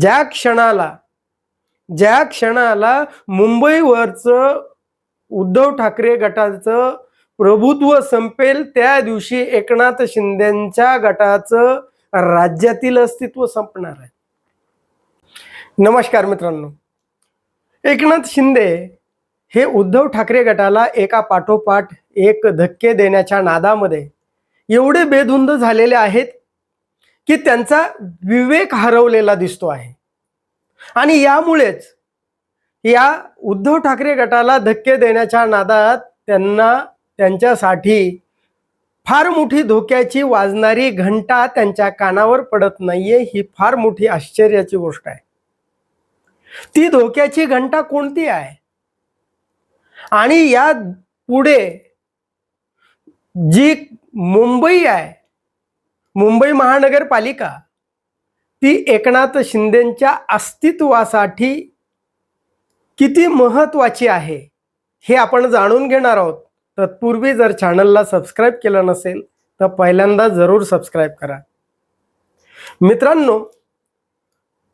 ज्या क्षणाला ज्या क्षणाला मुंबईवरचं उद्धव ठाकरे गटाचं प्रभुत्व संपेल त्या दिवशी एकनाथ शिंदेच्या गटाचं राज्यातील अस्तित्व संपणार आहे. नमस्कार मित्रांनो. एकनाथ शिंदे हे उद्धव ठाकरे गटाला एका पाठोपाठ एक धक्के देण्याच्या नादामध्ये एवढे बेधुंद झालेले आहेत की त्यांचा विवेक हरवलेला दिसतो आहे. आणि यामुळेच या उद्धव ठाकरे गटाला धक्के देण्याच्या नादात त्यांना त्यांच्यासाठी फार मोठी धोक्याची वाजणारी घंटा त्यांच्या कानावर पडत नाहीये ही फार मोठी आश्चर्याची गोष्ट आहे. ती धोक्याची घंटा कोणती आहे? आणि या पुढे जी मुंबई आहे मुंबई महानगरपालिका ती एकनाथ शिंदेच्या अस्तित्वासाठी किती महत्वाची आहे हे आपण जाणून घेणार आहोत. तत्पूर्वी जर चॅनलला सबस्क्राईब केलं नसेल तर पहिल्यांदा जरूर सबस्क्राईब करा. मित्रांनो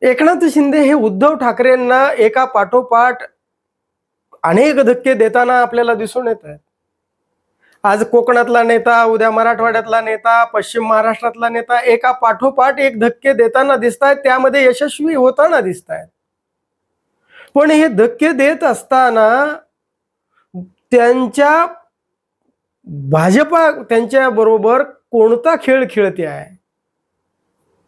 एकनाथ शिंदे हे उद्धव ठाकरेंना एका पाठोपाठ अनेक धक्के देताना आपल्याला दिसून येत आहेत. आज कोकणातला नेता उद्या मराठवाड्यातला नेता पश्चिम महाराष्ट्रातला नेता एका पाठोपाठ एक धक्के देताना दिसतायत त्यामध्ये यशस्वी होताना दिसतायत. पण हे धक्के देत असताना त्यांच्या भाजपा त्यांच्या बरोबर कोणता खेळ खेळते आहे?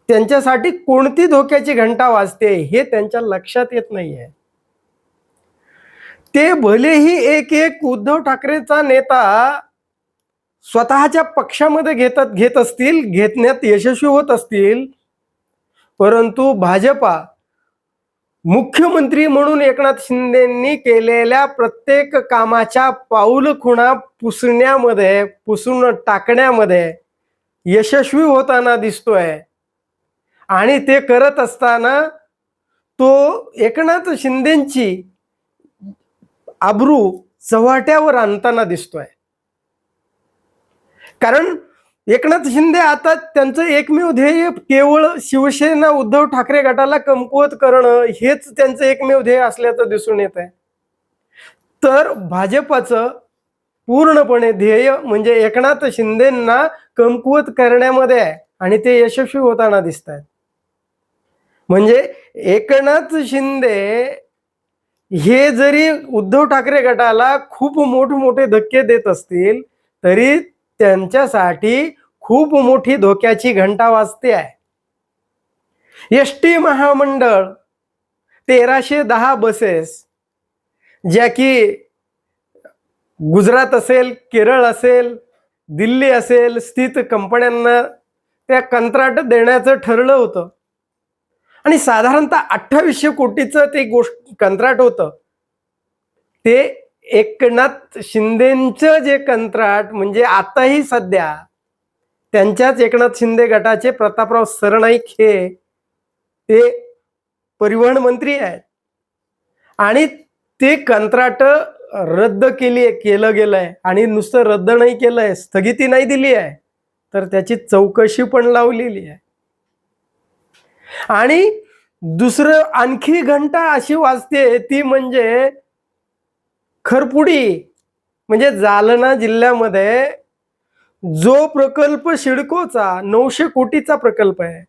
त्यांच्यासाठी कोणती धोक्याची घंटा वाजते हे त्यांच्या लक्षात येत नाहीये. ते भलेही एक एक उद्धव ठाकरेचा नेता स्वतःच्या पक्षामध्ये घेतात घेत असतील घेतण्यात यशस्वी होत असतील. परंतु भाजपा मुख्यमंत्री म्हणून एकनाथ शिंदेंनी केलेल्या प्रत्येक कामाच्या पाऊल खुणा पुसण्यामध्ये पुसून टाकण्यामध्ये यशस्वी होताना दिसतोय. आणि ते करत असताना तो एकनाथ शिंदेची आबरू चव्हाट्यावर आणताना दिसतोय. कारण एकनाथ शिंदे आता त्यांचं एकमेव ध्येय केवळ शिवसेना उद्धव ठाकरे गटाला कमकुवत करणं हेच त्यांचं एकमेव ध्येय असल्याचं दिसून येत आहे तर भाजपाचं पूर्णपणे ध्येय म्हणजे एकनाथ शिंदेंना कमकुवत करण्यामध्ये आहे आणि ते यशस्वी होताना दिसत आहेत म्हणजे एकनाथ शिंदे हे जरी उद्धव ठाकरे गटाला खूप मोठमोठे धक्के देत असतील तरी त्यांच्यासाठी खूप मोठी धोक्याची घंटा वाजते आहे. एस टी महामंडळ तेराशे दहा बसेस ज्या की गुजरात असेल केरळ असेल दिल्ली असेल स्थित कंपन्यांना त्या कंत्राट देण्याचं ठरलं होतं. आणि साधारणतः अठ्ठावीसशे कोटीचं ते गोष्ट कंत्राट होतं. ते एकनाथ शिंदेचं जे कंत्राट म्हणजे आताही सध्या त्यांच्याच एकनाथ शिंदे गटाचे प्रतापराव सरनाईक हे ते परिवहन मंत्री आहेत. आणि ते कंत्राट रद्द केली केलं गेलंय आणि नुसतं रद्द नाही केलंय स्थगिती नाही दिली आहे तर त्याची चौकशी पण लावलेली आहे. आणि दुसरं आणखी घंटा अशी वाजते ती म्हणजे खरपुडी म्हणजे जालना जिल्ह्यामध्ये जो प्रकल्प शिडकोचा नऊशे कोटीचा प्रकल्प आहे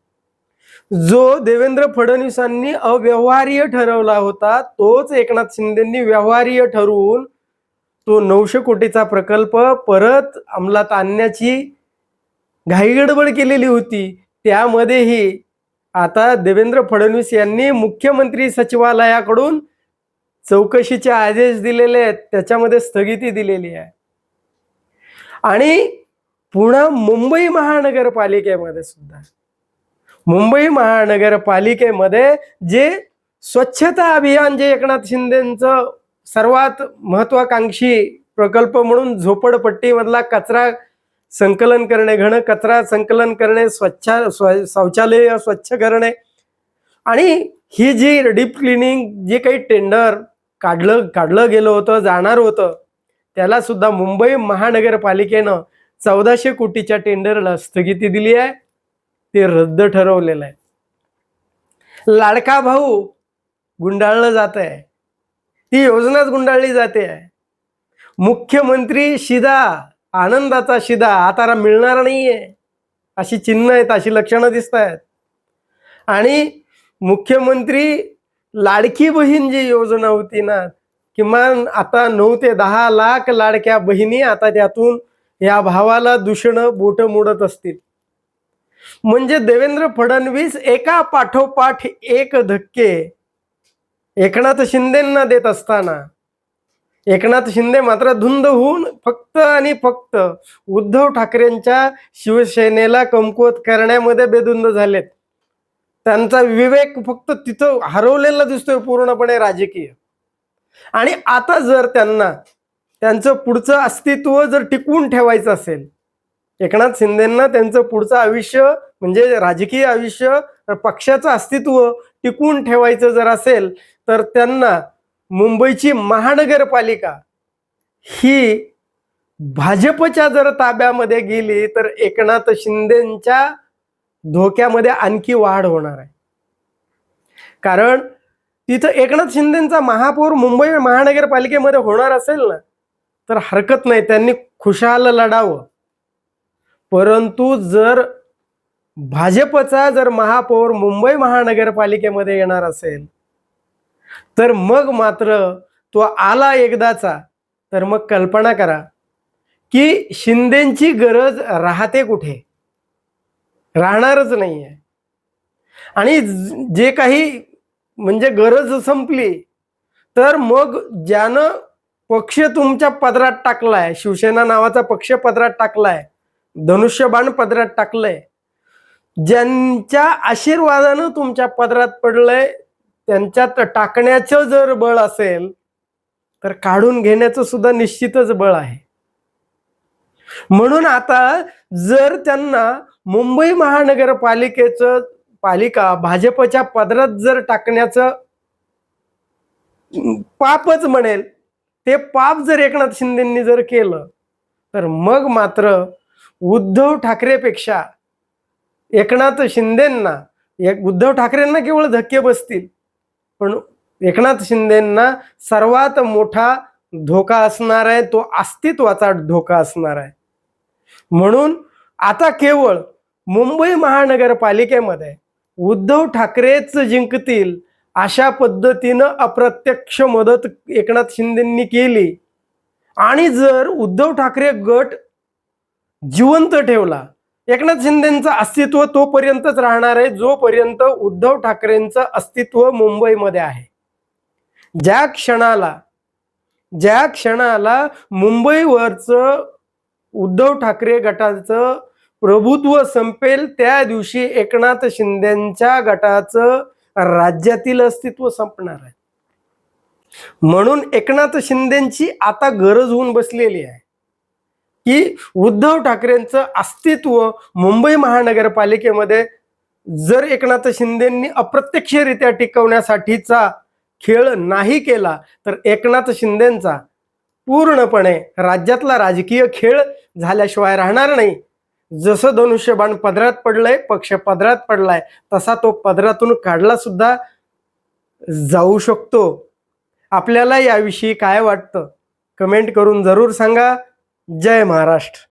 जो देवेंद्र फडणवीसांनी अव्यवहार्य ठरवला होता तोच एकनाथ शिंदेंनी व्यवहार्य ठरवून तो नऊशे कोटीचा प्रकल्प परत अंमलात आणण्याची घाईगडबड केलेली होती. त्यामध्येही आता देवेंद्र फडणवीस यांनी मुख्यमंत्री सचिवालयाकडून चौकशीचे आदेश दिलेले आहेत त्याच्यामध्ये स्थगिती दिलेली आहे. आणि पुन्हा मुंबई महानगरपालिकेमध्ये सुद्धा मुंबई महानगरपालिकेमध्ये जे स्वच्छता अभियान जे एकनाथ शिंदेचं सर्वात महत्वाकांक्षी प्रकल्प म्हणून झोपडपट्टीमधला कचरा संकलन करणे घन कचरा संकलन करणे स्वच्छ शौचालय स्वच्छ करणे आणि ही जी डीप क्लिनिंग जे काही टेंडर काढलं काढलं गेलं होतं जाणार होतं. त्याला सुद्धा मुंबई महानगरपालिकेनं चौदाशे कोटीच्या टेंडरला स्थगिती दिली आहे. ते रद्द ठरवलेलं आहे. लाडका भाऊ गुंडाळलं जात आहे ती योजनाच गुंडाळली जाते. आहे मुख्यमंत्री शिदा आनंदाचा शिदा आता मिळणार नाहीये. अशी चिन्ह आहेत अशी लक्षणं दिसत आहेत आणि मुख्यमंत्री लाडकी बहीण जी योजना होती ना किमान आता नऊ ते दहा लाख लाडक्या बहिणी आता त्यातून या भावाला दूषणं बोट मोडत असतील. म्हणजे देवेंद्र फडणवीस एका पाठोपाठ एक धक्के एकनाथ शिंदेंना देत असताना एकनाथ शिंदे मात्र धुंद होऊन फक्त आणि फक्त उद्धव ठाकरेंच्या शिवसेनेला कमकुवत करण्यामध्ये बेधुंद झालेत. त्यांचा विवेक फक्त तिथं हरवलेला दिसतोय पूर्णपणे राजकीय. आणि आता जर त्यांना त्यांचं पुढचं अस्तित्व जर टिकवून ठेवायचं असेल एकनाथ शिंदेंना त्यांचं पुढचं आयुष्य म्हणजे राजकीय आयुष्य पक्षाचं अस्तित्व टिकवून ठेवायचं जर असेल तर त्यांना मुंबईची महानगरपालिका ही भाजपच्या जर ताब्यामध्ये गेली तर एकनाथ शिंदेच्या धोक्यामध्ये आणखी वाढ होणार आहे. कारण तिथं एकनाथ शिंदेचा महापौर मुंबई महानगरपालिकेमध्ये होणार असेल ना तर हरकत नाही. त्यांनी खुशाल लढावं. परंतु जर भाजपचा जर महापौर मुंबई महानगरपालिकेमध्ये येणार असेल तर मग मात्र तो आला एकदाचा तर मग कल्पना करा की शिंदेची गरज राहते कुठे? राहणारच नाही आहे आणि जे काही म्हणजे गरज संपली तर मग ज्यानं पक्ष तुमच्या पदरात टाकलाय शिवसेना नावाचा पक्ष पदरात टाकलाय धनुष्यबाण पदरात टाकलंय ज्यांच्या आशीर्वादानं तुमच्या पदरात पडलंय त्यांच्यात टाकण्याचं जर बळ असेल तर काढून घेण्याचं सुद्धा निश्चितच बळ आहे. म्हणून आता जर त्यांना मुंबई महानगरपालिकेचं पालिका भाजपच्या पदरात जर टाकण्याचं पापच म्हणेल ते पाप जर एकनाथ शिंदेंनी जर केलं तर मग मात्र उद्धव ठाकरेपेक्षा एकनाथ शिंदेंना एक उद्धव ठाकरेंना केवळ धक्के बसतील पण एकनाथ शिंदेंना सर्वात मोठा धोका असणार आहे तो अस्तित्वाचा धोका असणार आहे. म्हणून आता केवळ मुंबई महानगरपालिकेमध्ये उद्धव ठाकरेच जिंकतील अशा पद्धतीनं अप्रत्यक्ष मदत एकनाथ शिंदेंनी केली. आणि जर उद्धव ठाकरे गट जिवंत ठेवला एकनाथ शिंदेचं अस्तित्व तोपर्यंतच राहणार आहे जोपर्यंत उद्धव ठाकरेंचं अस्तित्व मुंबईमध्ये आहे. ज्या क्षणाला ज्या क्षणाला मुंबईवरचं उद्धव ठाकरे गटाचं प्रभुत्व संपेल त्या दिवशी एकनाथ शिंदेच्या गटाचं राज्यातील अस्तित्व संपणार आहे. म्हणून एकनाथ शिंदेची आता गरज होऊन बसलेली आहे. की उद्धव ठाकरेंचं अस्तित्व मुंबई महानगरपालिकेमध्ये जर एकनाथ शिंदेंनी अप्रत्यक्षरित्या टिकवण्यासाठीचा खेळ नाही केला तर एकनाथ शिंदेंचा पूर्णपणे राज्यातला राजकीय खेळ झाल्याशिवाय राहणार नाही. जसं धनुष्यबाण पदरात पडलंय पक्ष पदरात पडलाय तसा तो पदरातून काढला सुद्धा जाऊ शकतो. आपल्याला याविषयी काय वाटतं? कमेंट करून जरूर सांगा. जय महाराष्ट्र.